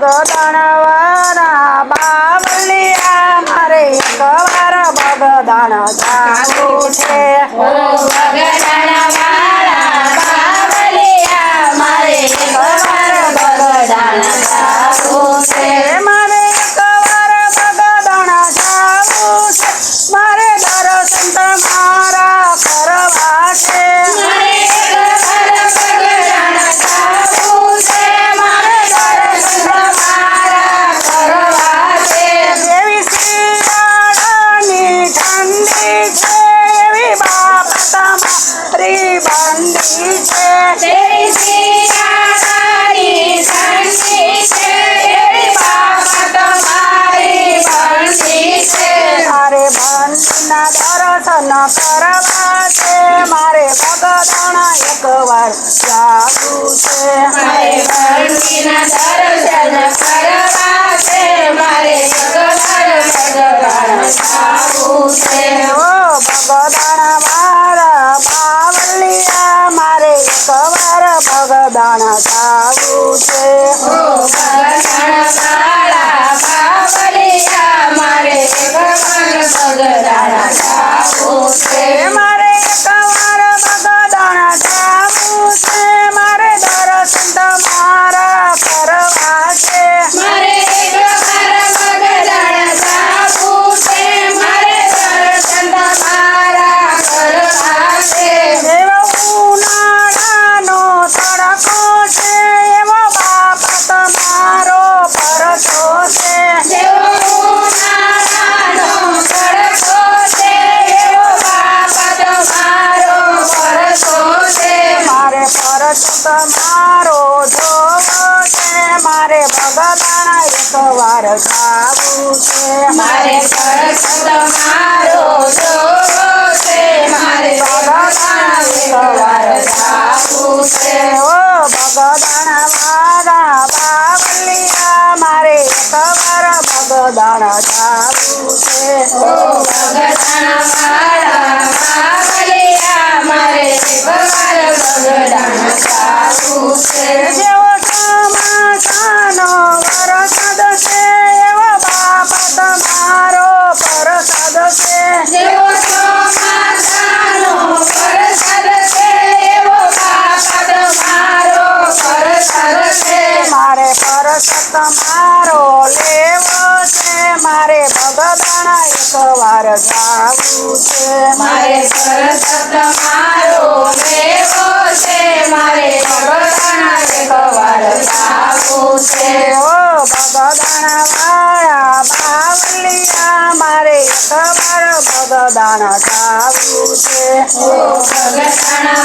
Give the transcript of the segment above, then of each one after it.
બગદાણવારા બાવલિયા મારે એકવાર બગદાણ જાવું. Aku 硬 ભગવાન એકવાર ગાવું છે. મારે સરસ્વત મારો છે. મારે ભગવાન એકવાર ગાવું તમારો લેવો છે મારે ભગવાના એકવાર ગાવું છે. મારે સરસ તમારો લેવો છે મારે ભગવાના એકવાર ગાવું છે. ઓ ભગવાના વાળા બાવલિયા મારે એકવાર ભગવાના ગાવું છે. ઓ ભગવાના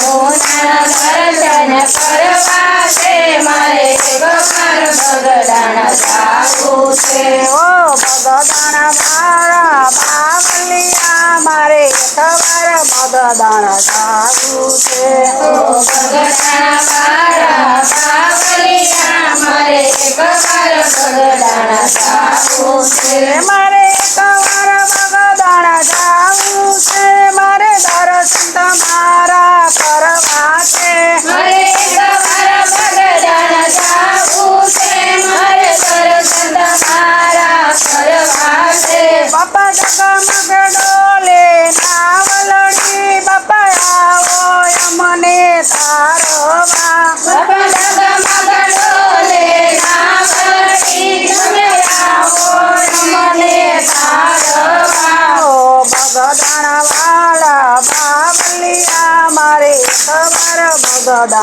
તમારા મગદાન ગાવું છે